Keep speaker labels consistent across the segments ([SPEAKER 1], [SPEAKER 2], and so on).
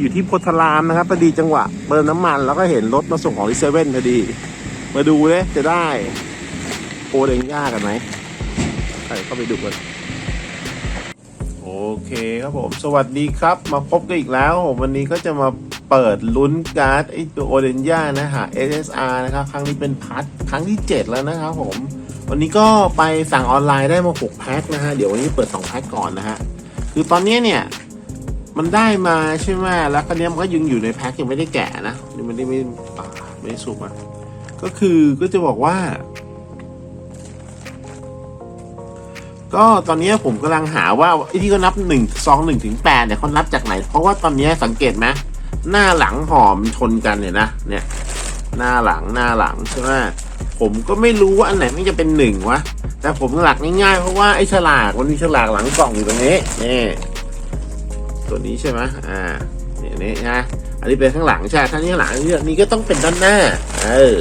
[SPEAKER 1] อยู่ที่โพธารามนะครับพอดีจังหวะเติมน้ำมันแล้วก็เห็นรถมาส่งของที่เซเว่นพอดี มาดูเลยจะได้โอเดงย่ากันไหมใครเข้าไปดูกันโอเคครับผม สวัสดีครับ มาพบกันอีกแล้วผมวันนี้ก็จะมาเปิดลุ้นการ์ดไอตัวโอเดนย่านะฮะ SSR นะครับ ครั้งนี้เป็นพัทครั้งที่ 7 แล้วนะครับผม วันนี้ก็ไปสั่งออนไลน์ได้มา 6 แพ็คนะฮะ เดี๋ยววันนี้เปิด 2 แพ็คก่อนนะฮะ คือตอนนี้เนี่ย มันได้มาใช่ไหมแล้วคราวนี้มันก็ยังอยู่ในแพ็คยังไม่ได้แกะนะยังไม่ได้ไม่ไม่ได้สุกอะก็คือก็จะบอกว่า ก็ตอนนี้ผมกำลังหาว่าไอ้ที่เขานับหนึ่งซองหนึ่งถึงแปดเนี่ยเขานับจากไหน เพราะว่าตอนนี้สังเกตไหมหน้าหลังหอมชนกันเนี่ยนะเนี่ย หน้าหลังหน้าหลังใช่ไหมผมก็ไม่รู้ว่าอันไหนมันจะเป็นหนึ่งวะแต่ผมหลักง่ายๆเพราะว่าไอ้ฉลากมันมีฉลากหลังกล่องอยู่ตรงนี้นี่ ตัวนี้ใช่ไหมอ่าเนี่ยนี่นะอันนี้เป็นข้างหลังใช่ถ้านี้ข้างหลังอันนี้นี่ก็ต้องเป็นด้านหน้า เออ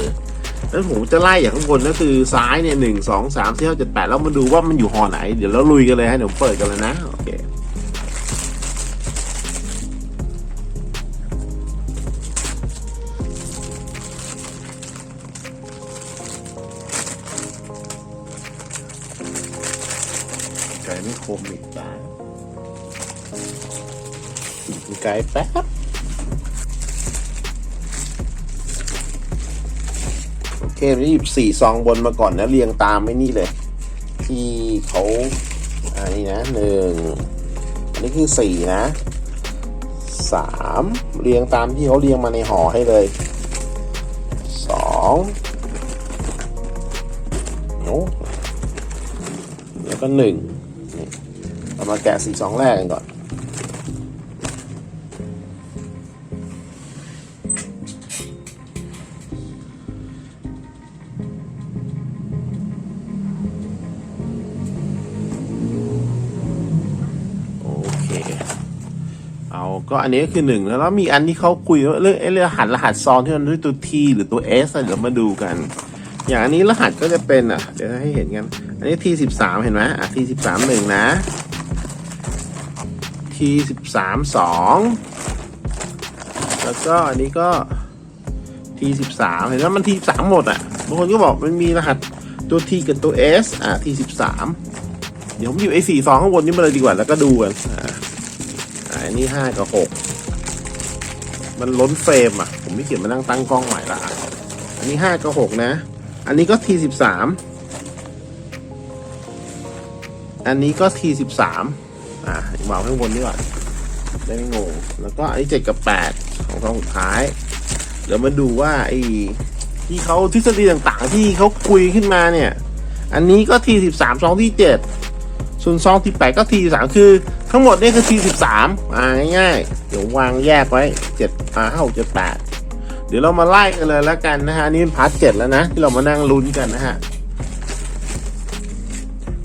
[SPEAKER 1] แล้วผมจะไล่อย่างข้างบนก็คือซ้ายเนี่ยหนึ่งสองสามสี่ห้าเจ็ดแปดแล้วมาดูว่ามันอยู่หอไหน เดี๋ยวเราลุยกันเลยฮะเดี๋ยวผมเปิดกันเลยนะ โอเค ไก่แป๊บโอเคนี่หยิบสี่ซองบนมาก่อนนะเรียงตามไม่นี่เลย ที่เขาอันนี้นะหนึ่งอันนี้คือสี่นะสามเรียงตามที่เขาเรียงมาในห่อให้เลยสองโอ้แล้วก็หนึ่งเรามาแกะสี่ซองแรกกันก่อน ก็อันนี้ก็คือหนึ่งแล้วแล้วมีอันที่เขาคุยว่าเรื่องไอ้เรื่องรหัสรหัสซองที่มันด้วยตัว T หรือตัว S อะเดี๋ยวมาดูกัน อย่างอันนี้รหัสก็จะเป็นอะ เดี๋ยวให้เห็นกัน อันนี้ T สิบสามเห็นไหมอะ T สิบสามหนึ่งนะ T สิบสามสองแล้วก็อันนี้ก็ T สิบสามเห็นไหมมัน T สามหมดอะบางคนก็บอกมันมีรหัสตัว T กับตัว S อะ T สิบสามเดี๋ยวผมอยู่ไอ้สี่ซองข้างบนนี่มาเลยดีกว่าแล้วก็ดูกัน อันนี้ห้ากับหกมันล้นเฟรมอะ ผมไม่เขียนมานั่งตั้งกล้องใหม่ละอันนี้ห้ากับหกนะ อันนี้ก็ทีสิบสามอันนี้ก็ทีสิบสามอ่าวางข้างบนดีกว่าได้ไม่งง แล้วก็อันนี้เจ็ดกับแปดของซองสุดท้าย เดี๋ยวมาดูว่าไอ้ที่เขาทฤษฎีต่างๆ ที่เขาคุยขึ้นมาเนี่ย อันนี้ก็ทีสิบสามซองที่เจ็ดส่วนซองที่แปดก็ทีสามคือ ทั้งหมดนี่คือทีสิบสามอ่าง่ายๆเดี๋ยววางแยกไว้เจ็ดอ่าห้าหกเจ็ดแปดเดี๋ยวเรามาไล่กันเลยแล้วกันนะฮะนี่เป็นพาร์ทเจ็ดแล้วนะ ที่เรามานั่งลุ้นกันนะฮะ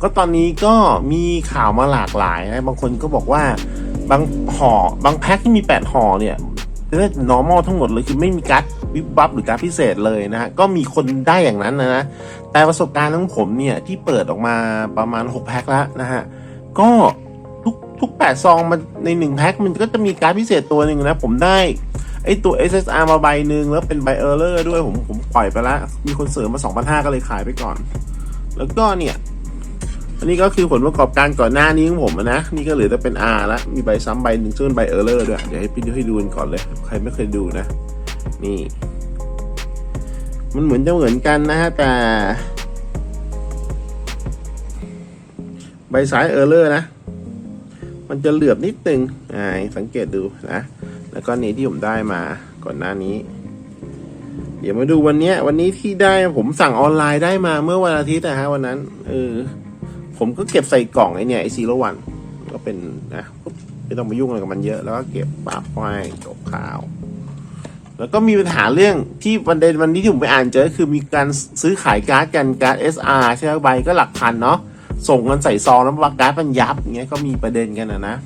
[SPEAKER 1] ก็ตอนนี้ก็มีข่าวมาหลากหลายนะบางคนก็บอกว่าบางห่อบางแพ็คที่มีแปดห่อเนี่ยเรียก normal ทั้งหมดเลยคือไม่มีการ์ดวิบวับหรือการ์ดพิเศษเลยนะฮะก็มีคนได้อย่างนั้นนะนะแต่ประสบการณ์ของผมเนี่ยที่เปิดออกมาประมาณ 6 แพ็คแล้วนะฮะก็ ทุกแปดซองมันในหนึ่งแพ็คมันก็จะมีการดพิเศษตัวหนึ่งนะ ผมได้ไอตัว SSR มาใบหนึ่งแล้วเป็นใบเออร์เลอร์ด้วยผมผมปล่อยไปแล้วมีคนเสริมมา 2,500 ก็เลยขายไปก่อน แล้วก็เนี่ย อันนี้ก็คือผลประกอบการก่อนหน้านี้ของผมนะ นี่ก็เหลือแต่เป็น R ล้วมีใบซ้ำใบหนึ่งซึ่งเป็นใบเออร์เลอร์ด้วย เดี๋ยวให้พี่ดูให้ดูกันก่อนเลย ใครไม่เคยดูนะ นี่ มันเหมือนจะเหมือนกันนะฮะแต่ใบสายเออร์เลอร์นะ มันจะเหลือบนิดนึงอ่าสังเกตดูนะ แล้วก็นี่ที่ผมได้มาก่อนหน้านี้ เดี๋ยวมาดูวันเนี้ยวันนี้ที่ได้ผมสั่งออนไลน์ได้มาเมื่อวันอาทิตย์นะฮะวันนั้นเออผมก็เก็บใส่กล่องไอ้เนี่ยไอซีโรวันก็เป็นนะไม่ต้องมายุ่งอะไรกับมันเยอะแล้วก็เก็บปากไว้จบข่าว แล้วก็มีปัญหาเรื่องที่วันเดนวันนี้ที่ผมไปอ่านเจอคือมีการซื้อขายการ์ดกันการ์ด SR ใช่ไหมใบก็หลักพันเนาะ ส่งกันใส่ซองแล้วว่าการ์ดมันยับอย่างเงี้ยก็มีประเด็นกันนะนะ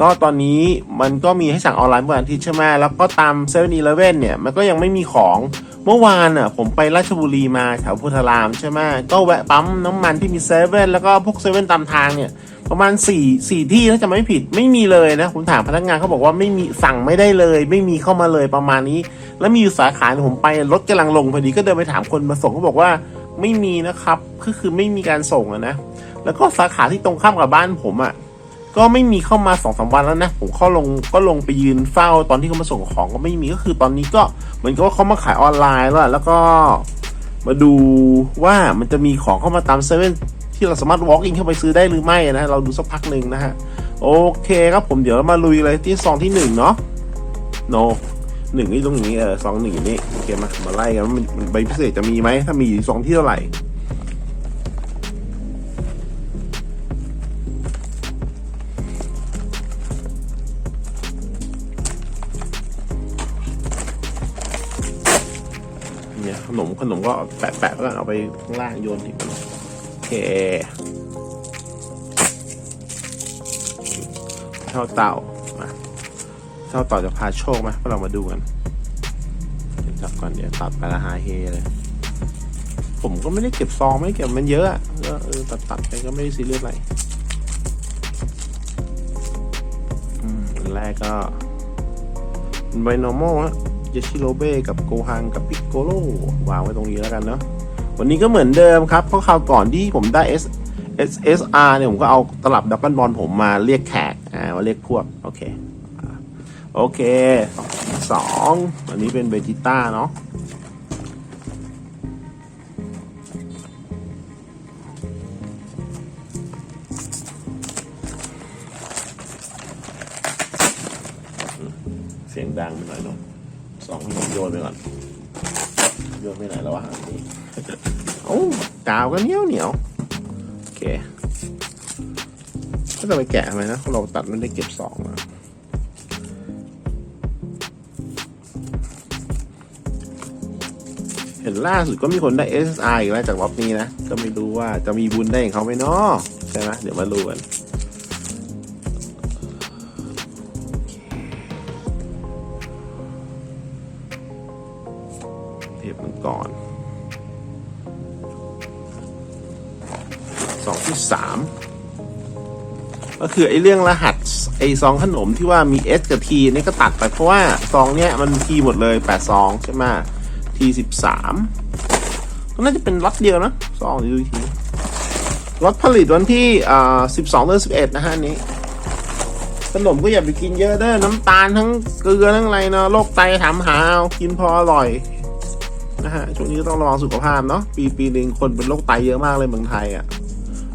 [SPEAKER 1] ก็ตอนนี้มันก็มีให้สั่งออนไลน์เมื่อวันอาทิตย์ใช่ไหมแล้วก็ตามเซเว่นอีเลฟเว่นเนี่ยมันก็ยังไม่มีของเมื่อวานอะผมไปราชบุรีมาแถวพุทธารามใช่ไหมก็แวะปั๊มน้ำมันที่มีเซเว่นแล้วก็พวกเซเว่นตามทางเนี่ย ประมาณ4ี่สี่ที่ถ้าจะไม่ผิดไม่มีเลยนะ ผมถามพนักงานเขาบอกว่าไม่มีสั่งไม่ได้เลย ไม่มีเข้ามาเลยประมาณนี้ แล้วมีอยู่สาขาหนึ่งผมไปรถกำลังลงพอดีก็เดินไปถามคนมาส่งเขาบอกว่า ไม่มีนะครับคือคือไม่มีการส่งอะนะ แล้วก็สาขาที่ตรงข้ามกับบ้านผมอะ่ะก็ไม่มีเข้ามาสองสามวันแล้วนะ ผมเข้าลงก็ลงไปยืนเฝ้าตอนที่เขามาส่งของก็ไม่มีก็คือตอนนี้ก็เหมือนกับว่าเขามาขายออนไลน์แล้วแล้วก็มาดูว่ามันจะมีของเข้ามาตามเซเว่นที่เราสามารถ walk in เข้าไปซื้อได้หรือไม่นะ เราดูสักพักหนึ่งนะฮะ โอเคครับผมเดี๋ยวเรามาลุยเลยที่ซองที่หนึ่งเนาะโน หนึ่งนี่ตรงนี้เออซองหนึ่งนี่โอเคมามาไล่กันว่ามันมันใบพิเศษจะมีไหมถ้ามีซองที่เท่าไหร่เนี่ยขนมขนมก็แปะแปะแล้วกันเอาไปข้างล่างโยนอีกโอเคเท่าเต่า เท่าต่าจะพาโชคไหมพวกเรามาดูกันจับก่อนเดี๋ยวตัดไปละหาเฮเลย ผมก็ไม่ได้เก็บซองไม่เก็บมันเยอะก็เออตัดตัดไปก็ไม่ได้ซีเรียสอะไรอืมอันแรกก็เป็นไบโนมอลฮะเยชิโรเบ้กับโกฮังกับพิกโกโลวางไว้ตรงนี้แล้วกันเนาะวันนี้ก็เหมือนเดิมครับ เพราะคราวก่อนที่ผมได้ S S S R เนี่ยผมก็เอาตลับดับเบิลบอลผมมาเรียกแขก อ่ามาเรียกพวก โอเค โอเคสองอันนี้เป็นเบจิต้าเนาะเสียงดังไปหน่อยเนาะสองโยนไปก่อน โยนไปไหนแล้ววะอันนี้โอ้กาวก็เหนียวเหนียวโอเคก็จะไปแกะทำไมนะเราตัดมันได้เก็บสองมาเห็นล่าสุดก็มีคนได้ SSR อีกแล้วจากล็อบนี้นะ ก็ไม่รู้ว่าจะมีบุญได้อย่างเขาไหมเนาะใช่ไหมเดี๋ยวมาดูกันเทปมันก่อนสองที่สามก็คือไอ้เรื่องรหัสไอ้ซองขนมที่ว่ามี S กับ T นี่ก็ตัดไปเพราะว่าซองเนี้ยมัน T หมดเลยแปดซองใช่ไหม T สิบสามก็น่าจะเป็นล็อตเดียวนะซองดูอีกทีล็อตผลิตวันที่อ่าสิบสองเดือนสิบเอ็ดนะฮะนี้ ขนมก็อย่าไปกินเยอะเด้อน้ำตาลทั้งเกลือทั้งอะไรเนาะโรคไตถามหาเอากินพออร่อยนะฮะช่วงนี้ต้องระวังสุขภาพเนาะปีปีหนึ่งคนเป็นโรคไตเยอะมากเลยเมืองไทยอะ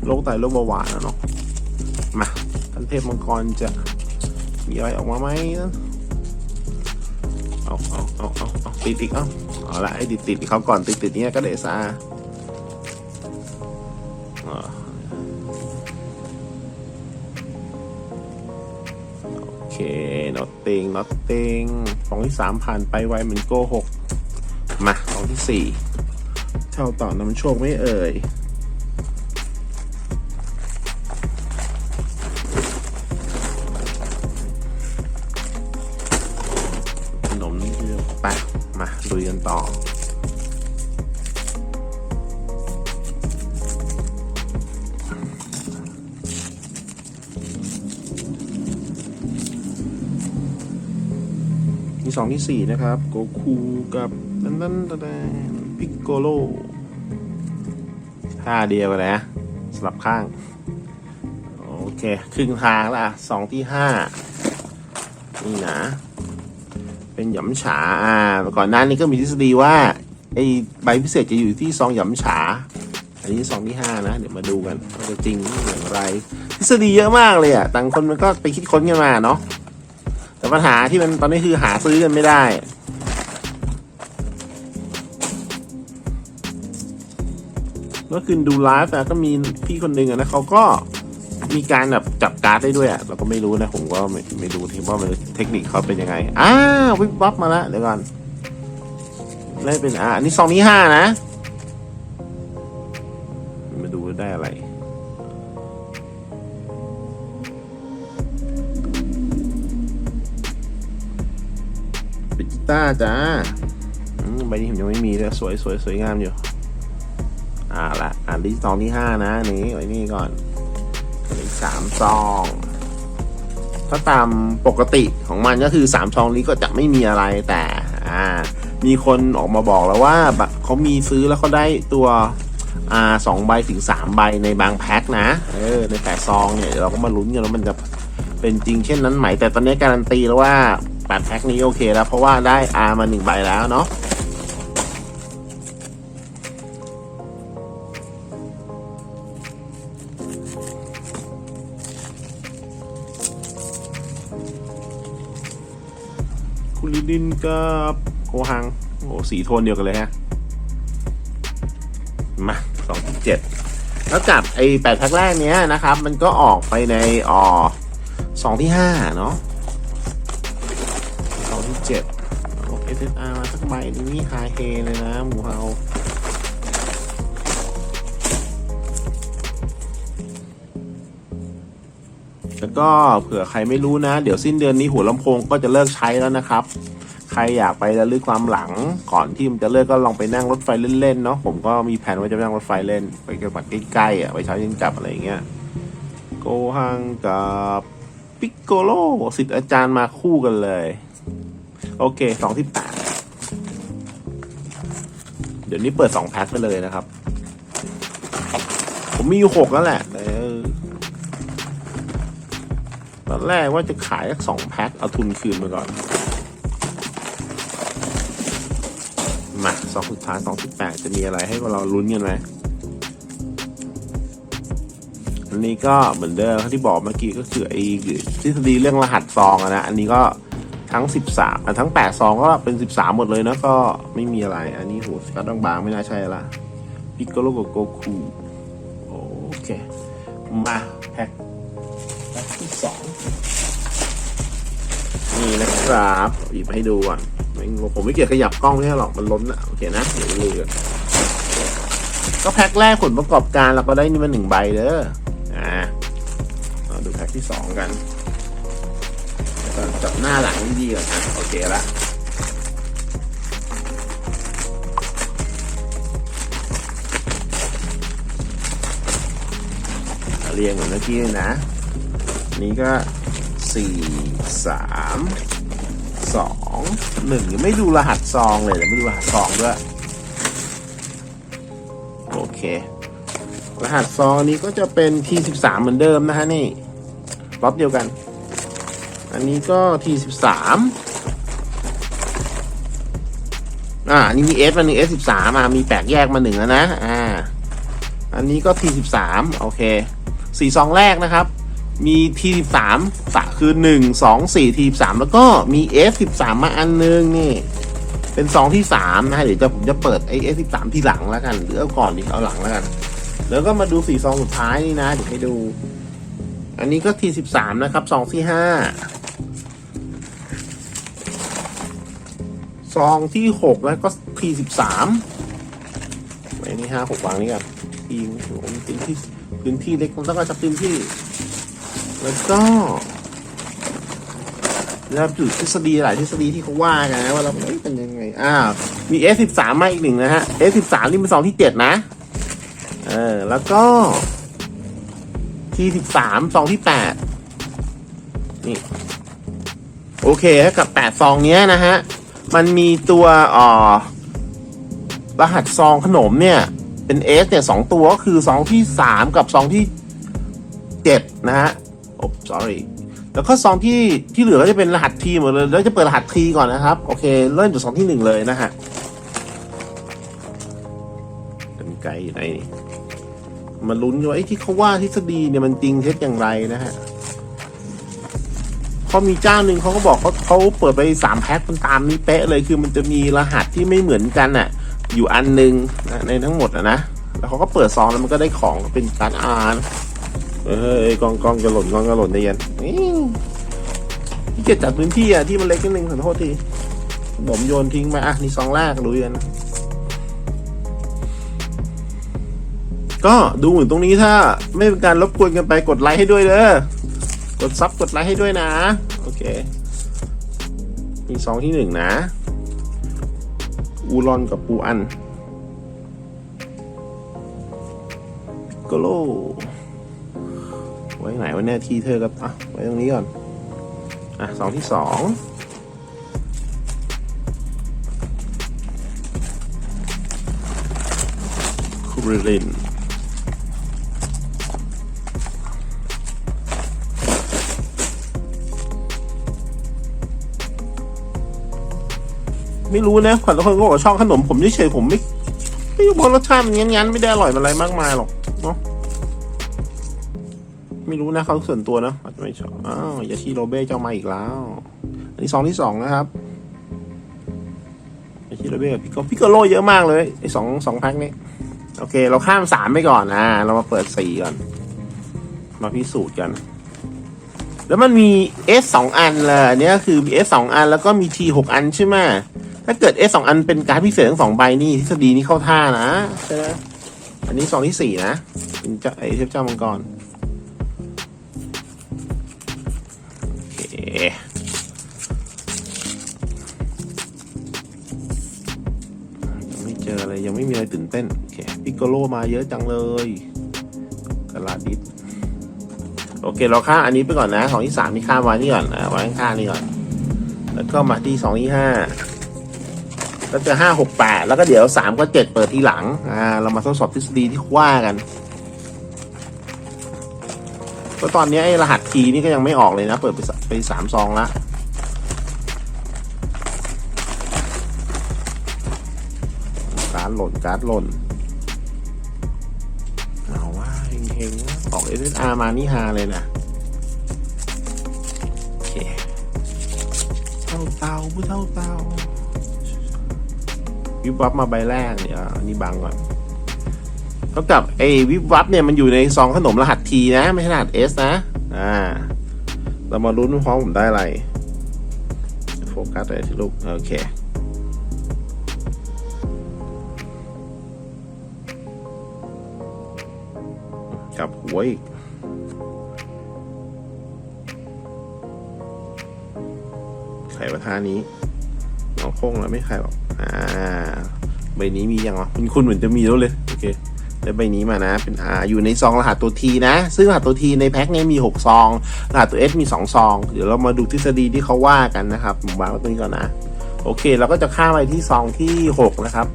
[SPEAKER 1] โรคไตโรคเบาหวานอะเนาะมาทันเทพมังกรจะมีอะไรออกมาไหมนะ เอาเอาเอาเอาเอาติดอีกเอาเอาละไอ้ติดติดเขาก่อนติดติดเนี้ยก็เดซ่าอ่าโอเค nothing nothing สองที่สามผ่านไปไวเหมือนโกหกมาสองที่สี่เท่าต่อนำโชคไม่เอ่ย 2 ที่ 4 นะครับ โกคูกับนั่นนั่นพิกโกโล่ท่าเดียวนะสลับข้าง โอเค ครึ่งทางละสองที่ห้านี่นะ เป็นหยำฉา อ่า ก่อนหน้านี้ก็มีทฤษฎีว่าไอ้ใบพิเศษจะอยู่ที่ซองหยำฉา อันนี้ซองที่ห้านะ เดี๋ยวมาดูกันว่าจะจริงอย่างไร ทฤษฎีเยอะมากเลยอะ ต่างคนมันก็ไปคิดค้นกันมาเนาะ แต่ปัญหาที่มันตอนนี้คือหาซื้อกันไม่ได้ เมื่อคืนดูไลฟ์อะก็มีพี่คนหนึ่งนะเขาก็มีการแบบจับการ์ดได้ด้วยอะเราก็ไม่รู้นะ ผมก็ไม่ไม่รู้ที่ว่ามันเทคนิคเขาเป็นยังไง อ้าววิบวับมาแล้วเดี๋ยวก่อนได้เป็นอ่าอันนี้ซองนี้ห้านะ มาดูได้อะไร ตาจ้าอืมใบนี้ผมยังไม่มีเลยสวยสวยสวยงามอยู่ อ่าละอันที่ซองที่ห้านะอันนี้ไว้นี่ก่อนอันนี้สามซองถ้าตามปกติของมันก็คือสามซองนี้ก็จะไม่มีอะไรแต่อ่า มีคนออกมาบอกแล้วว่าเขามีซื้อแล้วเขาได้ตัวอ่าสองใบถึงสามใบในบางแพ็คนะเออในแต่ซองเนี่ยเดี๋ยวเราก็มาลุ้นกันว่ามันจะเป็นจริงเช่นนั้นไหมแต่ตอนนี้การันตีแล้วว่า แปดแพ็คนี้โอเคแล้ว เพราะว่าได้อามาหนึ่งใบแล้วเนาะคุณลิดินกับโกหัง โอ้สีโทนเดียวกันเลยฮะ มาสองเจ็ดแล้วกับไอ้แปดแพ็คแรกเนี้ยนะครับ มันก็ออกไปในอ่อสองที่ห้าเนาะ อาร์มาสักใบนี้ฮาเฮเลยนะ หมูเฮาแล้วก็เผื่อใครไม่รู้นะ เดี๋ยวสิ้นเดือนนี้หัวลำโพงก็จะเลิกใช้แล้วนะครับ ใครอยากไประลึกความหลังก่อนที่มันจะเลิกก็ลองไปนั่งรถไฟเล่นๆเนาะผมก็มีแผนว่าจะนั่งรถไฟเล่น ไปจังหวัดใกล้ๆอะไปเช้าเย็นกลับอะไรอย่างเงี้ยโกฮังกับปิกโกโลสิทธิ์อาจารย์มาคู่กันเลย โอเคสองที่แปด เดี๋ยวนี้เปิดสองแพ็คไปเลยนะครับ ผมมีอยู่หกแล้วแหละแตอนแรกว่าจะขายสักสองแพ็คเอาทุนคืนมาก่อน มาสองสุดท้ายสองสิบแปดจะมีอะไรให้เราลุ้นกันไหมอันนี้ก็เหมือนเดิมที่บอกเมื่อกี้ก็คือไอ้ทฤษฎีเรื่องรหัสซองอะนะ อันนี้ก็ ทั้งสิบสามทั้งแปดซองก็เป็นสิบสามหมดเลยนะก็ไม่มีอะไร อันนี้โหสกัดบางๆไม่น่าใช่ละพิกโกโลกโกคูโอเค มาแพ็คแพ็คที่สองนี่นะครับหยิบให้ดูก่อนผมไม่เกี่ยวขยับกล้องไม่ใช่หรอกมันล้นอะโอเคนะเดี๋ยวดูกันก็แพ็คแรกผลประกอบการเราก็ได้นี่มาหนึ่งใบเด้ออ่าเราดูแพ็คที่สองกัน จับหน้าหลังดีๆก่อนนะโอเคละเรียงเหมือนเมื่อกี้เลยนะ นี่ก็สี่สามสองหนึ่งยังไม่ดูรหัสซองเลยเดี๋ยวไม่ดูรหัสซองด้วย โอเค รหัสซองนนี้ก็จะเป็น T13 เหมือนเดิมนะฮะนี่ล็อตเดียวกัน อันนี้ก็ T13 อ่าอันนี้มี S มาหนึ่ง S13 อะมีแปกแยกมาหนึ่งแล้วนะ อ่า อันนี้ก็ T13 โอเคสี่ซองแรกนะครับ มี T13 สะคือ1 2 4 T13 แล้วก็มี F13 มมาอันนึงนี่ เป็นซองที่3นะฮะเดี๋ยวจะผมจะเปิดไอ้ F13 ทีหลังแล้วกันหรือเอาก่อนดีเอาหลังแล้วกัน แล้วก็มาดูสี่ซองสุดท้ายนี่นะเดี๋ยวให้ดู อันนี้ก็ T13 นะครับซองที่5ซ องที่6แล้วก็ T13 ไว้นี่ห้าหกวางนี่ก่อนทีมผมพื้นที่พื้นที่เล็กมันต้องการจะพื้นที่ แล้วก็แล้วจุดทฤษฎีหลายทฤษฎีที่เขาว่ากันนะว่าเราเป็นยังไงอ้าวมี S13 มาอีกหนึ่งนะฮะ S13 นี่เป็นซองที่เจ็ดนะเออแล้วก็ T13 ซองที่แปดนี่ โอเคกับแปดซองเนี้ยนะฮะ มันมีตัวอ่อรหัสซองขนมเนี่ย เป็น S เนี่ยสองตัวก็คือซองที่สามกับซองที่เจ็ดนะฮะโอ้ sorry แล้วก็ซองที่ที่เหลือก็จะเป็นรหัสทีหมดเลยแล้วจะเปิดรหัสทีก่อนนะครับ โอเค เริ่มจากซองที่หนึ่งเลยนะฮะเป็นไกลอยู่ไหนมาลุ้นกันว่าไอ้ที่เขาว่าทฤษฎีเนี่ยมันจริงเท็จอย่างไรนะฮะ เขามีเจ้าหนึ่งเขาก็บอกเขาเขาเปิดไปสามแพ็คมันตามนี้เป๊ะเลยคือมันจะมีรหัสที่ไม่เหมือนกันอะ อยู่อันหนึ่งในทั้งหมดอะนะแล้วเขาก็เปิดซองแล้วมันก็ได้ของเป็นการอ่านเฮ้ยกองกองจะหล่นกองจะหล่นใจเย็นนี่ที่เกียจัดพื้นที่อะที่มันเล็กนิดนึงขอโทษทีผมโยนทิ้งไปอะนี่ซองแรกดูกันก็ดูเหมือนตรงนี้ถ้าไม่เป็นการรบกวนกันไปกดไลค์ให้ด้วยเด้อ กดซับกดไลค์ให้ด้วยนะ โอเค มีซองที่หนึ่งนะ อูรอนกับปูอันกโลไว้ไหนวะเนี่ทีเธอกับอะไว้ตรงนี้ก่อน อะสองที่สองคูริลิน ไม่รู้นะขวัญทุกคนก็บอกว่าชอบขนมผมเฉยผมไม่ไม่รู้ว่ารสชาติมันงั้นๆไม่ได้อร่อยอะไรมากมายหรอกเนาะไม่รู้นะเขาส่วนตัวนะอาจจะไม่ชอบอ้าวยาชิโรเบ้เจ้ามาอีกแล้ว อันนี้ซองที่สองนะครับยาชิโรเบ้กับพิกโกพิกโกโลเยอะมากเลยไอ้สองสองแพ็คนี้โอเค เราข้ามสามไปก่อนนะเรามาเปิดสี่ก่อน มาพิสูจน์กัน แล้วมันมี S สองอันเลยอันนี้คือ S สองอัน แล้วก็มี T หกอันใช่ไหม ถ้าเกิด S สองอันเป็นการดพิเศษทั้งสองใบนี่ทฤษฎีนี้เข้าท่านะใช่ไหมอันนี้ซองที่สี่นะเป็นเจ้าไอเทพเจ้ามังกรโอเคยังไม่เจออะไรยังไม่มีอะไรตื่นเต้นโอเคพิกโกโลมาเยอะจังเลยกระลาดิสโอเคเราข้าอันนี้ไปก่อนนะสองที่สามที่ข้ามไว้นี่ก่อนนะไว้ข้างนี่ก่อน แล้วก็มาที่สองที่ห้า แล้วจะห้าหกแปดแล้วก็เดี๋ยวสามก็เจ็ดเปิดทีหลัง อ่า เรามาทดสอบทฤษฎีที่ว่ากันก็ตอนนี้ไอ้รหัสคีย์นี่ก็ยังไม่ออกเลยนะ เปิดไปสไปสามซองละการดหล่นการดหล่นเอาว่าเฮงๆออกเอสอาร์มานี่ฮาเลยนะโอเคเท่าเตาผู้เท่าเตา วิบวับมาใบแรกเนี่ยอันนี้บังก่อนเท่ากับไอ้วิบวับเนี่ยมันอยู่ในซองขนมรหัสทีนะ ไม่ใช่รหัสเอสนะอ่าเรามาลุ้นพร้อมผมได้อะไร โฟกัสเลยที่ลูก โอเคกลับหัวอีกไข่ประทานี้น้องโค้งแล้วไม่ใครหรอก อ่าใบนี้มียังวะคุณคุณเหมือนจะมีแล้วเลยโอเคได้ใบนี้มานะ เป็นอ่าอยู่ในซองรหัสตัวทีนะ ซึ่งรหัสตัวทีในแพ็คนี้มี 6 ซอง รหัสตัวเอสมี 2 ซอง เดี๋ยวเรามาดูทฤษฎีที่เขาว่ากันนะครับผมวางไว้ตรงนี้ก่อนนะ โอเค เราก็จะข้ามไปที่ซองที่ 6 นะครับ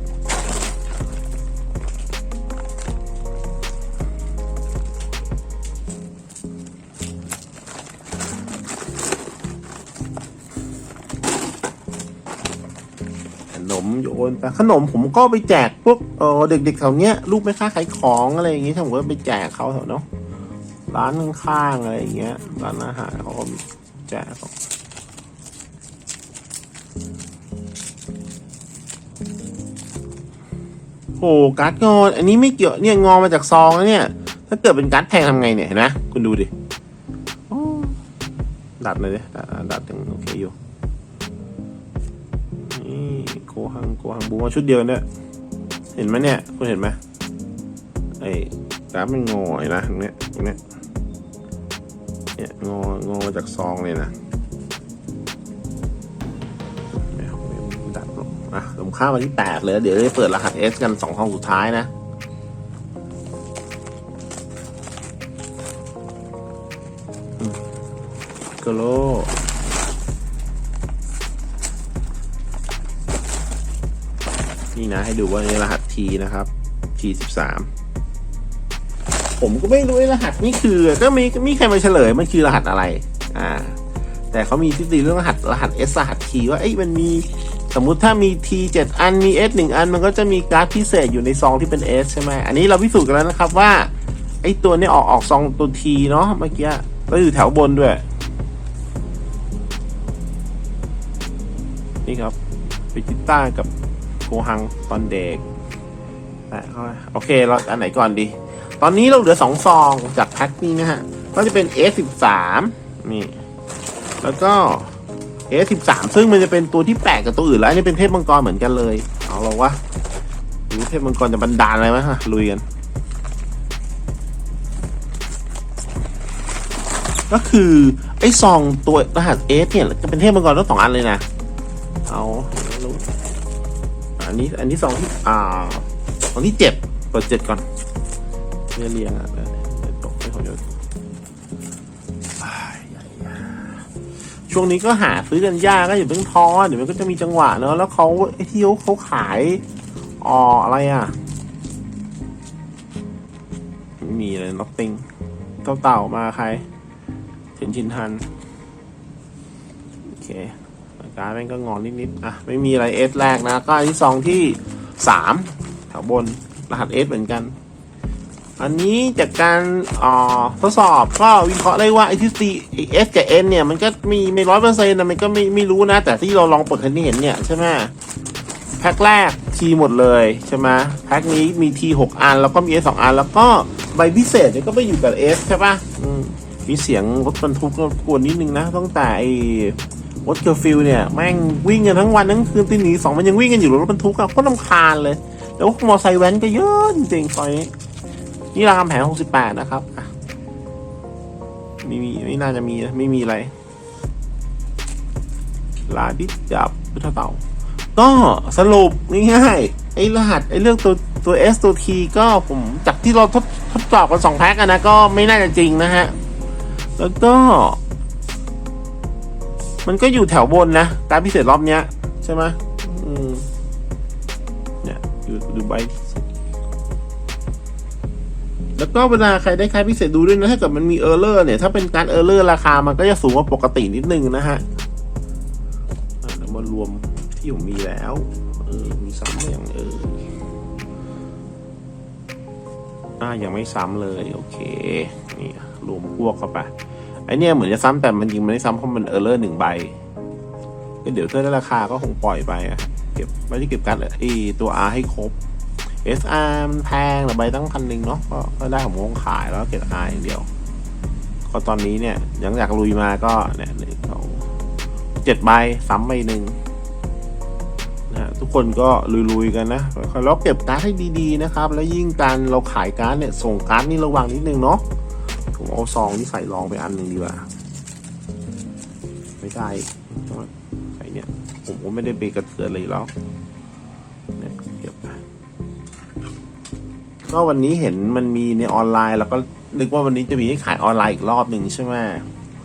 [SPEAKER 1] โยนไปขนมผมก็ไปแจกพวกเออเด็กๆแถวเนี้ยลูกแม่ค้าขายของอะไรอย่างงี้ผมก็ไปแจกเขาแถวเนาะร้านข้างๆอะไรอย่างเงี้ยร้านอาหารเขาก็แจกเขาโหการ์ดงออันนี้ไม่เกี่ยวเนี่ยงอมาจากซองนะเนี่ย ถ้าเกิดเป็นการ์ดแพงทำไงเนี่ยเห็นไหมคุณดูดิดัดเลยดิดัดดัดยังโอเคอยู่ โกหัง โกหัง บูมาชุดเดียวนเนี่ยเห็นไหมเนี่ย คุณเห็นไหมไอ้กราฟมันงอยนะตรงเนี้ยตรงเนี้ยเนี่ยงองอมาจากซองเลยนะไม่เอาไม่ดัดหรอกอะผมข้ามมาที่แปดเลย เดี๋ยวจะเปิดรหัส S กันสองห้องสุดท้ายนะกโล นี่นะ ให้ดูว่าในรหัส T นะครับ T สิบสามผมก็ไม่รู้รหัสนี่คือก็มีมีใครมาเฉลยมันคือรหัสอะไร อ่า แต่เขามีทฤษฎีเรื่องรหัสรหัส S รหัส T ว่าเอ้ยมันมีสมมุติถ้ามี T เจ็ดอันมี S หนึ่งอัน มันก็จะมีการ์ดพิเศษอยู่ในซองที่เป็น S ใช่ไหมอันนี้เราพิสูจน์กันแล้วนะครับว่าไอ้ตัวนี้ออกออกซองตัว T เนาะเมื่อกี้แล้วอยู่แถวบนด้วย นี่ครับเวจิต้ากับ โกหังตอนเด็กแปะเข้าไปโอเคเราอันไหนก่อนดี ตอนนี้เราเหลือสองซองจากแพ็คนี้นะฮะ ก็จะเป็น A13 นี่ แล้วก็ A13 ซึ่งมันจะเป็นตัวที่แปลกกับตัวอื่นแล้วอันนี้เป็นเทพมังกรเหมือนกันเลย เอาเราวะดูเทพมังกรจะบันดาลอะไรไหมฮะลุยกัน ก็คือไอ้ซองตัวรหัส S เนี่ยจะเป็นเทพมังกรทั้งสองอันเลยนะ เอา นนี้อันที่สองที่อ่าอันที่เจ็ดเปิดเจ็ดก่อนเรียเรียงอะตกไม่ของเยอะอ้ายใหญ่ยาช่วงนี้ก็หาซื้อกันยากก็อย่าเพิ่งท้อเดี๋ยวมันก็จะมีจังหวะเนอะแล้วเขาไอ้ที่เขาเขาขายอ๋ออะไรอะไม่มีเลย nothing เต่าเต่ามาใครเฉินชินทัน โอเค การดแม่งก็งอนนิดๆอะไม่มีอะไรเอสแรกนะ ก็อันที่สองที่สามแถวบนรหัสเอสเหมือนกัน อันนี้จากการอ่อทดสอบก็วิเคราะห์ได้ว่าไอที่ซีเอสกับเอ็นเนี่ยมันก็มีไม่ร้อยเปอร์เซ็นต์นะมันก็ไม่ไม่รู้นะ แต่ที่เราลองเปิดให้เห็นเนี่ยใช่ไหมแพ็คแรกทีหมดเลยใช่ไหมแพ็คนี้มีทีหกอัน แล้วก็มีเอสสองอัน แล้วก็ใบพิเศษเนี่ยก็ไปอยู่กับเอสใช่ปะอืมมีเสียงรถบรรทุกก็กวนนิดนึงนะตั้งแต่ไอ รถเคอร์ฟิวเนี่ยแม่งวิ่งกันทั้งวันทั้งคืนตีหนีสองมันยังวิ่งกันอยู่รถบรรทุกอะก็ลำคาญเลย แล้วมอไซค์แว้นก็เยอะจริงๆตอนนี้นี่รามคำแหง68นะครับไม่มีไม่น่าจะมีไม่มีอะไรลาดิจับพุทธเต่า ก็สรุปง่ายๆไอ้รหัสไอ้เรื่องตัวตัว S ตัว T ก็ผมจากที่เราทดทดสอบกันสองแพ็กกันนะก็ไม่น่าจะจริงนะฮะ แล้วก็ มันก็อยู่แถวบนนะการพิเศษรอบเนี้ยใช่ไหมอืมเนี่ยดูดูใบแล้วก็เวลาใครได้ค่าพิเศษดูด้วยนะถ้าเกิดมันมีเออร์เลอร์เนี่ยถ้าเป็นการเออร์เลอร์ราคามันก็จะสูงกว่าปกตินิดนึงนะฮะอะเดี๋ยวมารวมที่ผมมีแล้วเออมีซ้ำไหมอย่างเอออ่ายังไม่ซ้ำเลย โอเค นี่รวมพวกเข้าไป ไอเนี่ยเหมือนจะซ้ำแต่มันจริงมันไม่ซ้ำเพราะมันเออร์เลอร์หนึ่งใบก็เดี๋ยวถ้าได้ราคาก็คงปล่อยไปอะเก็บไม่ได้เก็บการไอตัว R ให้ครบ SR มันแพงแต่ใบตั้งพันหนึ่งเนาะก็ได้ผมคงขายแล้วเก็บ R อย่างเดียว ก็ตอนนี้เนี่ยยังจากลุยมาก็เนี่ยหนึ่งสองเจ็ดใบซ้ำใบหนึ่งนะฮะทุกคนก็ลุยๆกันนะแล้วเก็บการ์ดให้ดีๆนะครับ แล้วยิ่งการเราขายการ์ดเนี่ยส่งการ์ดนี่ระวังนิดนึงเนาะ ผมเอาซองนี่ใส่รองไปอันหนึ่งดีกว่า ไม่ได้ใส่เนี่ย ผมก็ไม่ได้เบรกระเทือนเลยแล้วเนี่ยเก็บก็วันนี้เห็นมันมีในออนไลน์แล้วก็นึกว่าวันนี้จะมีให้ขายออนไลน์อีกรอบหนึ่งใช่ไหม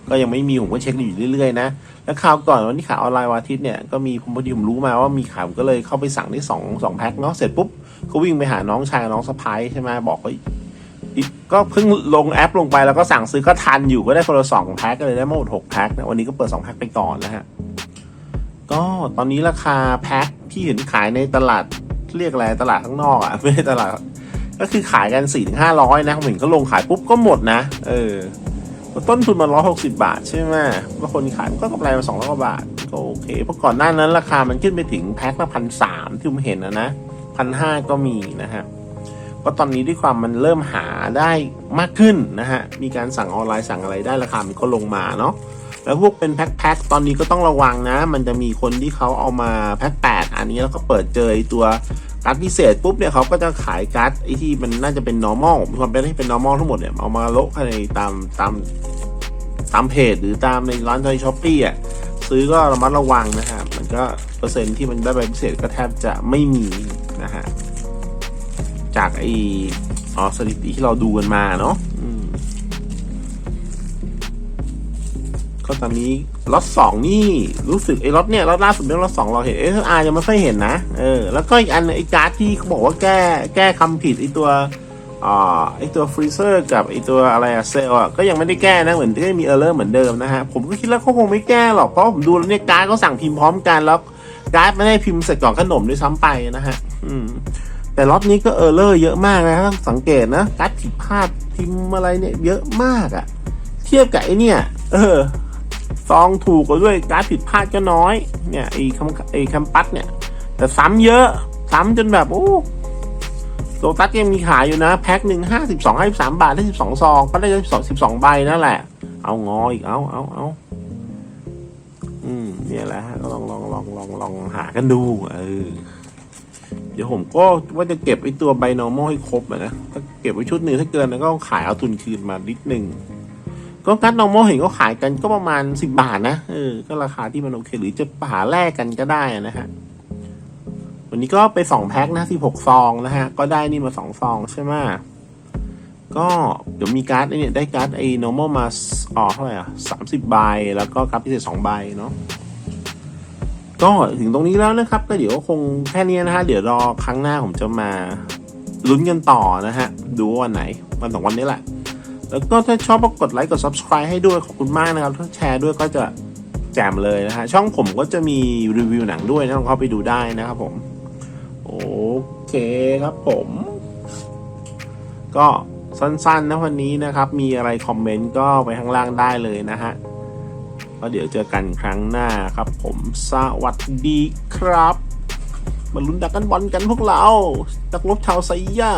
[SPEAKER 1] ก็ยังไม่มีผมก็เช็คอยู่เรื่อยๆนะ แล้วคราวก่อนวันที่ขายออนไลน์วันอาทิตย์เนี่ยก็มีผมพอดีผมรู้มาว่ามีขายผมก็เลยเข้าไปสั่งได้สองสองแพ็คเนาะเสร็จปุ๊บก็วิ่งไปหาน้องชายน้องสะพ้ายใช่ไหมบอกว่า ก็เพิ่งลงแอปลงไปแล้วก็สั่งซื้อก็ทันอยู่ก็ได้คนละสองแพ็คก็เลยได้หมดหกแพ็คนะวันนี้ก็เปิดสองแพ็คไปก่อนนะฮะก็ตอนนี้ราคาแพ็คที่เห็นขายในตลาดเรียกอะไรตลาดข้างนอกอะไม่ใช่ตลาด ก็คือขายกันสี่ถึงห้าร้อยนะผมเห็นก็ลงขายปุ๊บก็หมดนะ เออต้นทุนมันร้อยหกสิบาทใช่ไหมแล้วคนขายมันก็กำไรมาสองร้อยกว่าบาท ก็โอเค เพราะก่อนหน้านั้นราคามันขึ้นไปถึงแพ็คละพันสามที่ผมเห็นนะนะพันห้าก็มีนะฮะ ก็ตอนนี้ด้วยความมันเริ่มหาได้มากขึ้นนะฮะ มีการสั่งออนไลน์สั่งอะไรได้ราคามันก็ลงมาเนาะ แล้วพวกเป็นแพ็คแพ็คตอนนี้ก็ต้องระวังนะ มันจะมีคนที่เขาเอามาแพ็คแปดอันนี้แล้วก็เปิดเจอตัวการ์ดพิเศษปุ๊บเนี่ยเขาก็จะขายการ์ดไอที่มันน่าจะเป็น normal มีความเป็นที่เป็น normal ทั้งหมดเนี่ยเอามาโละในตามตามตามเพจหรือตามในร้านในช้อปปี้อะซื้อก็ระมัดระวังนะฮะมันก็เปอร์เซ็นต์ที่มันได้ใบพิเศษก็แทบจะไม่มีนะฮะ จากไออ๋อสถิติที่เราดูกันมาเนาะอืมก็ตอนนี้ล็อตสองนี่รู้สึกไอ้ล็อตเนี่ยล็อตล่าสุดเป็นล็อตสองเราเห็นเอสอาร์ยังไม่ค่อยเห็นนะเออแล้วก็อีกอันไอ้การ์ดที่เขาบอกว่าแก้แก้คำผิดไอ้ตัวอ่าไอ้ตัวฟรีเซอร์กับไอ้ตัวอะไรอะเซลอะก็ยังไม่ได้แก้นะเหมือนที่มีเออร์เลอร์เหมือนเดิมนะฮะ ผมก็คิดแล้วเขาคงไม่แก้หรอกเพราะผมดูแล้วเนี่ยการ์ดเขาสั่งพิมพ์พร้อมกันแล้วการ์ดไม่ได้พิมพ์ใส่กล่องขนมด้วยซ้ำไปนะฮะ อืม แต่ล็อตนี้ก็เออร์เลอร์เยอะมากนะถ้าสังเกตนะการ์ดผิดพลาดพิมพ์อะไรเนี่ยเยอะมากอะเทียบกับไอเนี่ย เออซองถูกกว่าด้วยการ์ดผิดพลาดก็น้อย เนี่ยไอคำไอคำปัดเนี่ย แต่ซ้ำเยอะ ซ้ำจนแบบโอ้โลตัสยังมีขายอยู่นะ แพ็คหนึ่งห้าสิบสองห้าสิบสามบาทได้สิบสองซองก็ได้สิบสองสิบสองใบนั่นแหละ เอางออีกเอาเอาเอาอืมเนี่ยแหละฮะก็ลองลองลองลองลองหากันดู เออ ดี๋ยวผมก็ว่าจะเก็บไอ้ตัวใบ normal ให้ครบนะ ถ้าเก็บไว้ชุดหนึ่งถ้าเกินแล้วก็ขายเอาทุนคืนมานิดหนึ่งก็การ์ด normal เห็นก็ขายกันก็ประมาณสิบบาทนะ เออ ก็ราคาที่มันโอเค หรือจะหาแลกกันก็ได้นะฮะ วันนี้ก็ไปสองแพ็คนะสิบหกซองนะฮะ ก็ได้นี่มาสองซองใช่ไหมก็เดี๋ยวมีการ์ดเนี่ยได้การ์ดไอ้ normal มาอ๋อเท่าไหร่อะสามสิบใบแล้วก็การ์ดพิเศษสองใบเนาะ ก็ถึงตรงนี้แล้วนะครับ ก็เดี๋ยวคงแค่นี้นะฮะ เดี๋ยวรอครั้งหน้าผมจะมาลุ้นกันต่อนะฮะ ดูว่าวันไหน วันสองวันนี้แหละ แล้วก็ถ้าชอบก็กดไลค์กด subscribe ให้ด้วยขอบคุณมากนะครับ ถ้าแชร์ด้วยก็จะแจมเลยนะฮะ ช่องผมก็จะมีรีวิวหนังด้วยนะลองเข้าไปดูได้นะครับผม โอเคครับผม ก็สั้นๆนะวันนี้นะครับ มีอะไรคอมเมนต์ก็ไปข้างล่างได้เลยนะฮะ ก็เดี๋ยวเจอกันครั้งหน้าครับผมสวัสดีครับ มาลุ้นดักกันบอลกันพวกเรา ดักลบชาวไซย่า